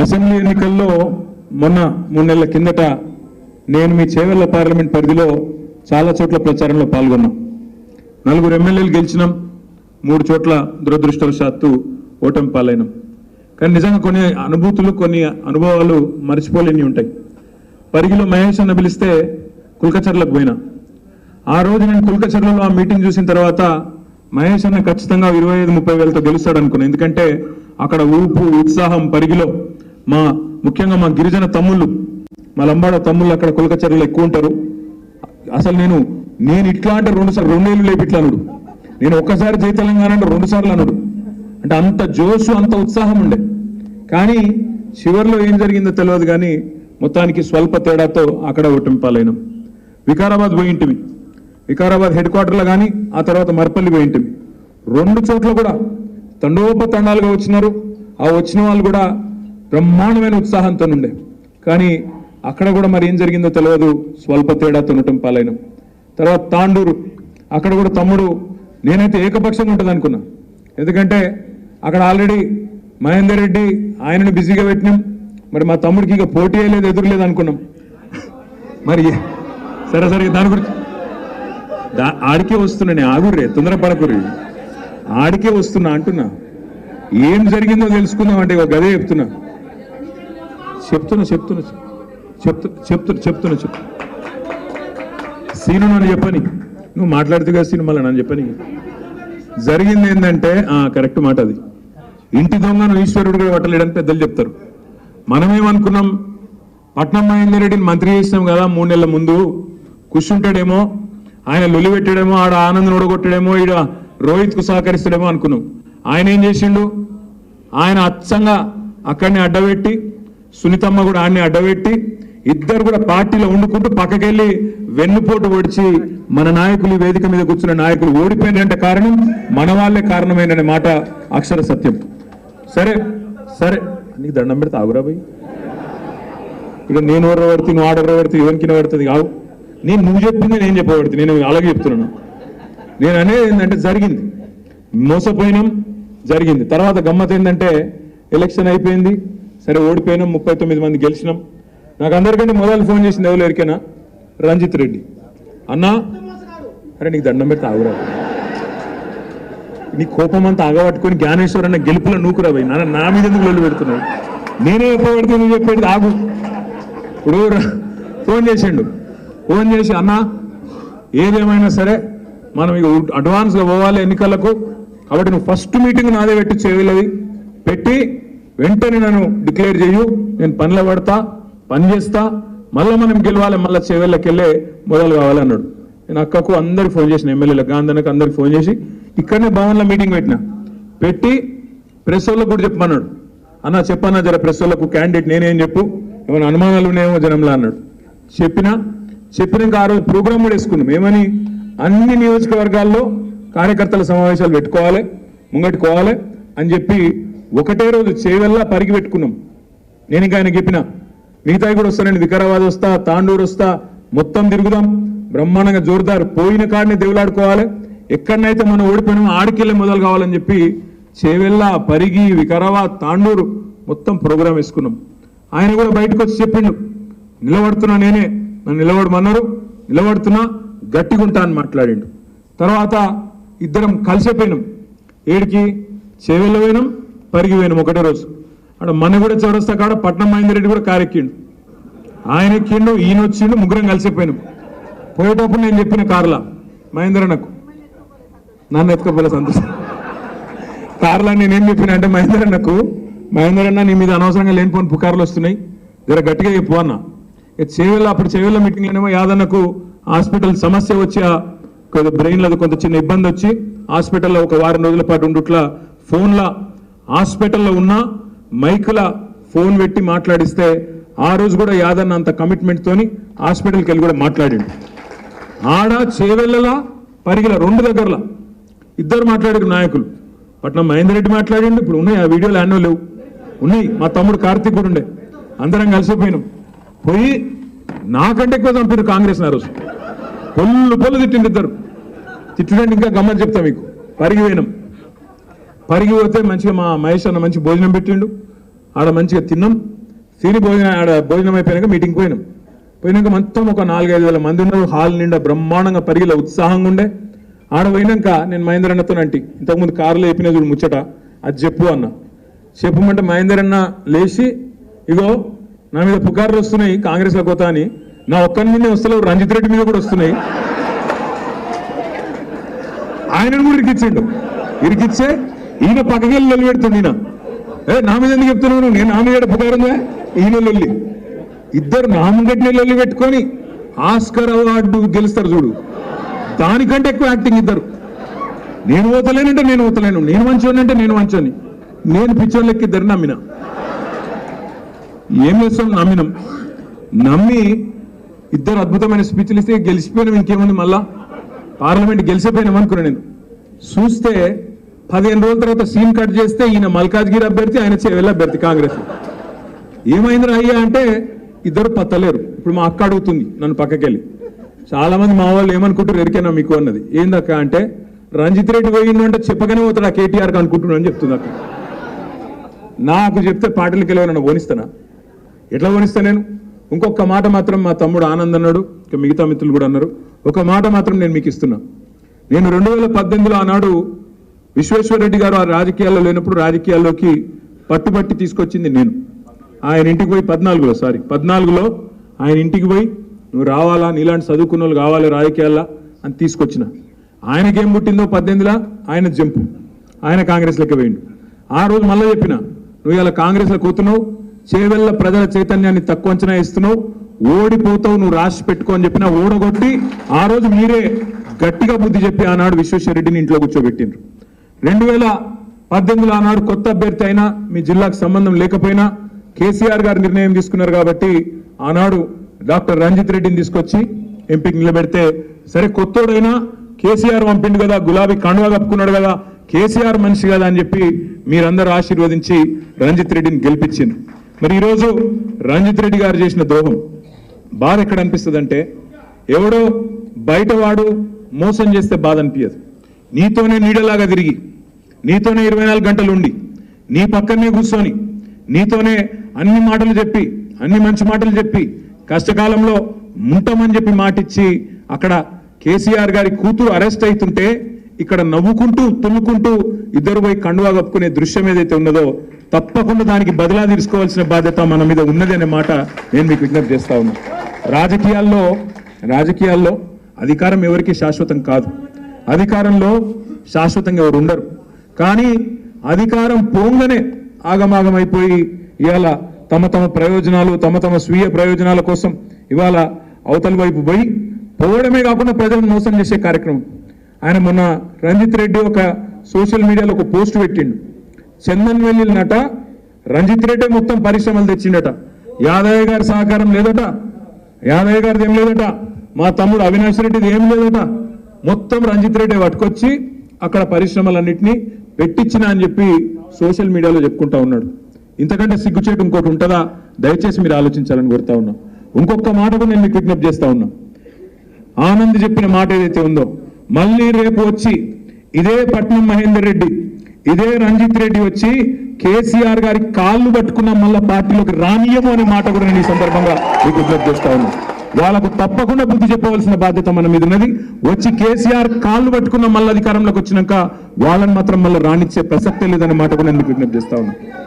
Assembly ఎన్నికల్లో మొన్న మూడు నెలల కిందట నేను మీ చేవెళ్ళ పార్లమెంట్ పరిధిలో చాలా చోట్ల ప్రచారంలో పాల్గొన్నాం. నలుగురు ఎమ్మెల్యేలు గెలిచినాం. మూడు చోట్ల దురదృష్టవశాత్తు ఓటమి పాలైనాం. కానీ నిజంగా కొన్ని అనుభూతులు కొన్ని అనుభవాలు మర్చిపోలేని ఉంటాయి. పరిగిలో మహేష్ అన్న పిలిస్తే కుల్కచర్లకు పోయినా. ఆ రోజు నేను కుల్కచర్లలో ఆ మీటింగ్ చూసిన తర్వాత మహేష్ అన్న ఖచ్చితంగా ఇరవై ఐదు ముప్పై వేలతో గెలుస్తాడు అనుకున్నాను ఎందుకంటే అక్కడ ఊపు ఉత్సాహం పరిగిలో మా ముఖ్యంగా మా గిరిజన తమ్ముళ్ళు మా లంబాడ తమ్ముళ్ళు అక్కడ కుల్కచర్లలో ఎక్కువ ఉంటారు. అసలు నేను నేను ఇట్లా అంటే రెండు సార్లు రెండేళ్ళు లేపిట్లా అనుడు. నేను ఒక్కసారి జై తెలంగాణ అంటే రెండు సార్లు అనుడు. అంటే అంత జోషు అంత ఉత్సాహం ఉండే. కానీ చివరిలో ఏం జరిగిందో తెలియదు కానీ మొత్తానికి స్వల్ప తేడాతో అక్కడ ఓటమి పాలైనాం వికారాబాద్ పోయింటివి వికారాబాద్ హెడ్ క్వార్టర్లో కానీ ఆ తర్వాత మర్పల్లి పోయింటివి రెండు చోట్ల కూడా తండోపతండాలుగా వచ్చినారు. ఆ వచ్చిన వాళ్ళు కూడా బ్రహ్మాండమైన ఉత్సాహంతో ఉండే కానీ అక్కడ కూడా మరి ఏం జరిగిందో తెలియదు స్వల్ప తేడా తినటం పాలైనం. తర్వాత తాండూరు. అక్కడ కూడా తమ్ముడు నేనైతే ఏకపక్షంగా ఉంటుంది అనుకున్నా. ఎందుకంటే అక్కడ ఆల్రెడీ మహేందర్ రెడ్డి ఆయనను బిజీగా పెట్టినాం. మరి మా తమ్ముడికి ఇక పోటీ లేదు ఎదురులేదు అనుకున్నాం. మరి సరే సరే దాని గురించి. దా ఆడికే వస్తున్నా నేను. ఆగుర్రే తొందరపడకుర్రి. ఆడికే వస్తున్నా అంటున్నా. ఏం జరిగిందో తెలుసుకుందాం అంటే ఒక గదే చెప్తున్నా. చెప్తున్నా చెప్తున్నా చెప్తు చెప్తున్నా చెప్తున్నా చెప్తు. సీను నన్ను చెప్పని. నువ్వు మాట్లాడుతుగా సీను మళ్ళీ నన్ను చెప్పని. జరిగింది ఏంటంటే ఆ, కరెక్ట్ మాట అది. ఇంటి దొంగను ఈశ్వరుడు కూడా పట్టలేడని పెద్దలు చెప్తారు. మనమేమనుకున్నాం? పట్నం మహేందర్ రెడ్డిని మంత్రి చేసినాం కదా మూడు నెలల ముందు. కూర్చుంటాడేమో ఆయన లొలి పెట్టాడేమో ఆడ ఆనంద్ ఓడగొట్టాడేమో ఈడ రోహిత్కు సహకరిస్తాడేమో అనుకున్నాం. ఆయన ఏం చేసిండు? ఆయన అచ్చంగా అక్కడిని అడ్డబెట్టి సునీతమ్మ కూడా ఆడిని అడ్డబెట్టి ఇద్దరు కూడా పార్టీలో వండుకుంటూ పక్కకెళ్ళి వెన్నుపోటు ఒడిచి మన నాయకులు వేదిక మీద కూర్చున్న నాయకులు ఓడిపోయినంటే కారణం మన వాళ్ళే కారణమైన మాట అక్షర సత్యం. సరే సరే. నీకు దండం పెడితే ఆగురా ఇక నేను ఎవరు పడుతుంది నువ్వు ఆడెవరు పడుతుంది ఎవరికి పడుతుంది కావు నేను నువ్వు చెప్పింది నేను చెప్పబడుతుంది నేను అలాగే చెప్తున్నాను. నేను అనేది ఏంటంటే జరిగింది. మోసపోయినాం జరిగింది. తర్వాత గమ్మత్ ఏంటంటే ఎలక్షన్ అయిపోయింది. సరే ఓడిపోయినాం ముప్పై తొమ్మిది మంది గెలిచినాం. నాకు అందరికంటే మొదలు ఫోన్ చేసింది ఎవరు ఎరికైనా రంజిత్ రెడ్డి. అన్నా అరే నీకు దండం పెడితే ఆగురా. నీ కోపం అంతా ఆగబట్టుకొని జ్ఞానేశ్వర్ అన్న గెలుపులో నూకురా పోయి. నాన్న నా మీద ఎందుకు లొల్లు పెడుతున్నావు? నేనే ఎప్పుడు పెడితే నువ్వు చెప్పేది ఆగు. ఇప్పుడు ఫోన్ చేసిండు. ఫోన్ చేసి అన్న ఏదేమైనా సరే మనం ఇక అడ్వాన్స్గా పోవాలి ఎన్నికలకు. కాబట్టి నువ్వు ఫస్ట్ మీటింగ్ నాదే పెట్టి చేయలేదు పెట్టి వెంటనే నన్ను డిక్లేర్ చేయు. నేను పనిలో పడతా పని చేస్తా. మళ్ళీ మనం గెలవాలి మళ్ళీ చెవెళ్ళకి వెళ్ళే మొదలు కావాలన్నాడు నేను అక్కకు అందరికి ఫోన్ చేసిన ఎమ్మెల్యేలకు గాంధీకి అందరికి ఫోన్ చేసి ఇక్కడనే భవన్లో మీటింగ్ పెట్టిన? పెట్టి ప్రెస్ వాళ్ళకు కూడా చెప్పమన్నాడు. అన్న చెప్పన్నా జర ప్రెస్ వాళ్ళకు క్యాండిడేట్ నేనేం చెప్పు? ఏమైనా అనుమానాలు ఉన్నాయేమో జనంలో అన్నాడు. చెప్పిన? చెప్పినాక ఆ రోజు ప్రోగ్రామ్ కూడా వేసుకున్నాం. ఏమని? అన్ని నియోజకవర్గాల్లో కార్యకర్తల సమావేశాలు పెట్టుకోవాలి ముంగట్టుకోవాలి అని చెప్పి ఒకటే రోజు చేవెల్లా పరిగి పెట్టుకున్నాం నేను ఇంకా ఆయన చెప్పిన మిగతాయి కూడా వస్తానండి వికారాబాద్ వస్తా తాండూరు వస్తా మొత్తం తిరుగుదాం. బ్రహ్మాండంగా జోర్దార్ పోయిన కాడిని దేవులాడుకోవాలి. ఎక్కడనైతే మనం ఓడిపోయినామో ఆడికెళ్ళే మొదలు కావాలని చెప్పి చేవెళ్ళ పరిగి వికారాబాద్ తాండూరు మొత్తం ప్రోగ్రాం వేసుకున్నాం. ఆయన కూడా బయటకు వచ్చి చెప్పిండు నిలబడుతున్నా నేనే నన్ను నిలబడమన్నారు నిలబడుతున్నా గట్టిగుంటా అని మాట్లాడిండు. తర్వాత ఇద్దరం కలిసిపోయినాం ఏడికి? చేవెళ్ళ పోయినాం. పరిగి పోయినాం ఒకటే రోజు. అక్కడ మన కూడా చౌరస్తా కాడ పట్నం మహేందర్ రెడ్డి కూడా కారెక్కిండు. ఆయన ఎక్కిండు ఈయన వచ్చిండు ముగ్గురం కలిసిపోయినాం. పోయేటప్పుడు నేను చెప్పిన కార్లా మహేందర్ నాకు నన్ను ఎత్తుకోపోలే సంతోషం. కార్లా నేనేం చెప్పిన అంటే మహేందర్ అన్నకు మహేందర్ అన్న నీ మీద అనవసరంగా లేనిపోని పుకార్లు వస్తున్నాయి. జర గట్టిగా చెప్పు అన్న. ఇక అప్పుడు చేవేళ్ళ మీటింగ్ ఏమో యాదన్నకు హాస్పిటల్ సమస్య వచ్చి కొంత బ్రెయిన్లో కొంత చిన్న ఇబ్బంది వచ్చి హాస్పిటల్లో ఒక వారం రోజుల పాటు ఉండుట్లా ఫోన్ల హాస్పిటల్లో ఉన్న మైకుల ఫోన్ పెట్టి మాట్లాడిస్తే ఆ రోజు కూడా యాదన్న అంత కమిట్మెంట్తోని హాస్పిటల్కి వెళ్ళి కూడా మాట్లాడిండు. ఆడ చేవెళ్ళలా పరిగిల రెండు దగ్గరలా. ఇద్దరు మాట్లాడారు నాయకులు. పట్నం మహేందర్ రెడ్డి మాట్లాడిండు ఇప్పుడు ఉన్నాయి ఆ వీడియోలు అన్నో లేవు ఉన్నాయి మా తమ్ముడు కార్తీక్ కూడా ఉండే. అందరం కలిసిపోయినాం పోయి నాకంటే ఎక్కువ చంపారు కాంగ్రెస్ ఆ రోజు. పొల్లు పొల్లు తిట్టిండు ఇద్దరు. తిట్టడానికి ఇంకా గమ్మని చెప్తా మీకు. పరిగిపోయినాం పరిగి పోతే మంచిగా మా మహేష్ అన్న మంచి భోజనం పెట్టిండు. ఆడ మంచిగా తిన్నాం. తిని భోజనం ఆడ భోజనం అయిపోయాక మీటింగ్ పోయినాం. పోయినాక మొత్తం ఒక నాలుగైదు వేల మంది ఉన్నారు. హాల్ నిండా బ్రహ్మాండంగా పరిగిల ఉత్సాహంగా ఉండే. ఆడ పోయినాక నేను మహేందర్ అన్నతో అంటి ఇంతకుముందు కారులో చెప్పిన చూడు ముచ్చట అది చెప్పు అన్న. చెప్పమంటే మహేందర్ అన్న లేచి ఇగో నా మీద పుకార్లు వస్తున్నాయి కాంగ్రెస్లో కొత్త అని. నా ఒక్కరి మీద వస్తలేవు రంజిత్ రెడ్డి మీద కూడా వస్తున్నాయి. ఆయనను కూడా ఇరికిచ్చిండు. ఇరికిచ్చే ఈయన పక్కకెళ్ళి లొల్లి పెడుతుంది ఈయన. ఏ నా మీద ఎందుకు చెప్తున్నావు నేను నా మీద పుకారుందా ఈయన లొల్లి. ఇద్దరు నామగట్టిన లొల్లి పెట్టుకొని ఆస్కర్ అవార్డు గెలుస్తారు చూడు. దానికంటే ఎక్కువ యాక్టింగ్ ఇద్దరు. నేను ఓతలేనంటే నేను ఓతలేను. నేను మంచోని అంటే నేను మంచోని నేను పిచ్చోళ్ళకి ఇద్దరు నమ్మిన. ఏం చేస్తాం? నమ్మినాం. నమ్మి ఇద్దరు అద్భుతమైన స్పీచ్లు ఇస్తే గెలిచిపోయినాం ఇంకేముంది మళ్ళా? పార్లమెంట్ గెలిచిపోయినాం అనుకున్నాను నేను. చూస్తే పదిహేను రోజుల తర్వాత సీన్ కట్ చేస్తే ఈయన మల్కాజ్గిరి అభ్యర్థి ఆయన చేవెళ్ళ అభ్యర్థి కాంగ్రెస్. ఏమైందిరా అయ్యా అంటే ఇద్దరు పత్తలేరు. ఇప్పుడు మా అక్క అడుగుతుంది నన్ను పక్కకెళ్ళి. చాలా మంది మా వాళ్ళు ఏమనుకుంటారు ఎరికేనా మీకు అన్నది. ఏందక్క అంటే రంజిత్ రెడ్డి పోయిండు అంటే చెప్పగానే పోతాడు ఆ కేటీఆర్కి అనుకుంటున్నాను అని చెప్తుంది అక్క. నాకు చెప్తే పాటలకి వెళ్ళి నన్ను ఎట్లా ఓనిస్తా నేను? ఇంకొక మాట మాత్రం మా తమ్ముడు ఆనంద్ అన్నాడు ఇంకా మిగతా మిత్రులు కూడా అన్నారు. ఒక మాట మాత్రం నేను మీకు ఇస్తున్నా. నేను రెండు వేల పద్దెనిమిదిలో ఆనాడు విశ్వేశ్వరరెడ్డి గారు ఆ రాజకీయాల్లో లేనప్పుడు రాజకీయాల్లోకి పట్టుబట్టి తీసుకొచ్చింది నేను. ఆయన ఇంటికి పోయి పద్నాలుగులో సారీ పద్నాలుగులో ఆయన ఇంటికి పోయి నువ్వు రావాలా? నీలాంటి చదువుకున్న వాళ్ళు కావాలి రాజకీయాల్లో అని తీసుకొచ్చిన. ఆయనకేం పుట్టిందో పద్దెనిమిదిలా ఆయన జంపు. ఆయన కాంగ్రెస్లోకి పోయిండు ఆ రోజు మళ్ళీ చెప్పిన నువ్వు ఇలా కాంగ్రెస్లో కూతున్నావు చేవెళ్ళ ప్రజల చైతన్యాన్ని తక్కువ అంచనా ఇస్తున్నావు ఓడిపోతావు నువ్వు రాసి పెట్టుకో అని చెప్పిన ఓడగొట్టి ఆ రోజు మీరే గట్టిగా బుద్ధి చెప్పి ఆనాడు విశ్వేశ్వరరెడ్డిని ఇంట్లో కూర్చోబెట్టిండ్రు. రెండు వేల పద్దెనిమిదిలో ఆనాడు కొత్త అభ్యర్థి అయినా మీ జిల్లాకు సంబంధం లేకపోయినా కేసీఆర్ గారు నిర్ణయం తీసుకున్నారు కాబట్టి ఆనాడు డాక్టర్ రంజిత్ రెడ్డిని తీసుకొచ్చి ఎంపీకి నిలబెడితే సరే కొత్తోడైనా కేసీఆర్ పంపిండు కదా గులాబీ కండువా కప్పుకున్నాడు కదా కేసీఆర్ మనిషి కదా అని చెప్పి మీరందరూ ఆశీర్వదించి రంజిత్ రెడ్డిని గెలిపించింది మరి ఈరోజు రంజిత్ రెడ్డి గారు చేసిన ద్రోహం బాధ ఎక్కడ అనిపిస్తుంది అంటే ఎవడో బయటవాడు మోసం చేస్తే బాధ అనిపించదు నీతోనే నీడలాగా తిరిగి నీతోనే ఇరవై నాలుగు గంటలు ఉండి నీ పక్కనే కూర్చొని నీతోనే అన్ని మాటలు చెప్పి అన్ని మంచి మాటలు చెప్పి కష్టకాలంలో ముంటామని చెప్పి మాటిచ్చి అక్కడ కేసీఆర్ గారి కూతురు అరెస్ట్ అవుతుంటే ఇక్కడ నవ్వుకుంటూ తుల్లుకుంటూ ఇద్దరు పోయి కండువా కప్పుకునే దృశ్యం ఏదైతే ఉన్నదో తప్పకుండా దానికి బదిలా తీసుకోవాల్సిన బాధ్యత మన మీద ఉన్నది అనే మాట నేను మీకు విజ్ఞప్తి చేస్తా ఉన్నా. రాజకీయాల్లో రాజకీయాల్లో అధికారం ఎవరికి శాశ్వతం కాదు. అధికారంలో శాశ్వతంగా ఎవరు ఉండరు. కానీ అధికారం పోంగనే ఆగమాగమైపోయి ఇవాళ తమ తమ ప్రయోజనాలు తమ తమ స్వీయ ప్రయోజనాల కోసం ఇవాళ అవతల వైపు పోయి పోవడమే కాకుండా ప్రజలను మోసం చేసే కార్యక్రమం. ఆయన మొన్న రంజిత్ రెడ్డి ఒక సోషల్ మీడియాలో ఒక పోస్ట్ పెట్టిండు. చందన్ నట రంజిత్ రెడ్డి మొత్తం పరిశ్రమలు తెచ్చిండట. యాదయ్య గారి సహకారం లేదట. యాదయ్య గారిది ఏం లేదట. మా తమ్ముడు అవినాష్ రెడ్డిది ఏం లేదట. మొత్తం రంజిత్ రెడ్డి పట్టుకొచ్చి అక్కడ పరిశ్రమలన్నింటినీ పెట్టించిన అని చెప్పి సోషల్ మీడియాలో చెప్పుకుంటా ఉన్నాడు. ఇంతకంటే సిగ్గుచేటు ఇంకోటి ఉంటుందా? దయచేసి మీరు ఆలోచించాలని కోరుతా ఉన్నా. ఇంకొక మాట కూడా నేను మీకు విజ్ఞప్తి చేస్తా ఉన్నా. ఆనంద్ చెప్పిన మాట ఏదైతే ఉందో మళ్ళీ రేపు వచ్చి ఇదే పట్నం మహేందర్ రెడ్డి ఇదే రంజిత్ రెడ్డి వచ్చి కేసీఆర్ గారి కాళ్ళు పట్టుకున్న మళ్ళీ పార్టీలోకి రానియము అనే మాట కూడా నేను ఈ సందర్భంగా మీకు విజ్ఞప్తి చేస్తా ఉన్నాను వాళ్ళకు తప్పకుండా బుద్ధి చెప్పవలసిన బాధ్యత మన మీద ఉన్నది. వచ్చి కేసీఆర్ కాళ్ళు పట్టుకున్న మళ్ళీ అధికారంలోకి వచ్చినాక వాళ్ళని మాత్రం మళ్ళీ రానిచ్చే ప్రసక్తే లేదనే మాట కూడా నేను విజ్ఞప్తి చేస్తా ఉన్నా.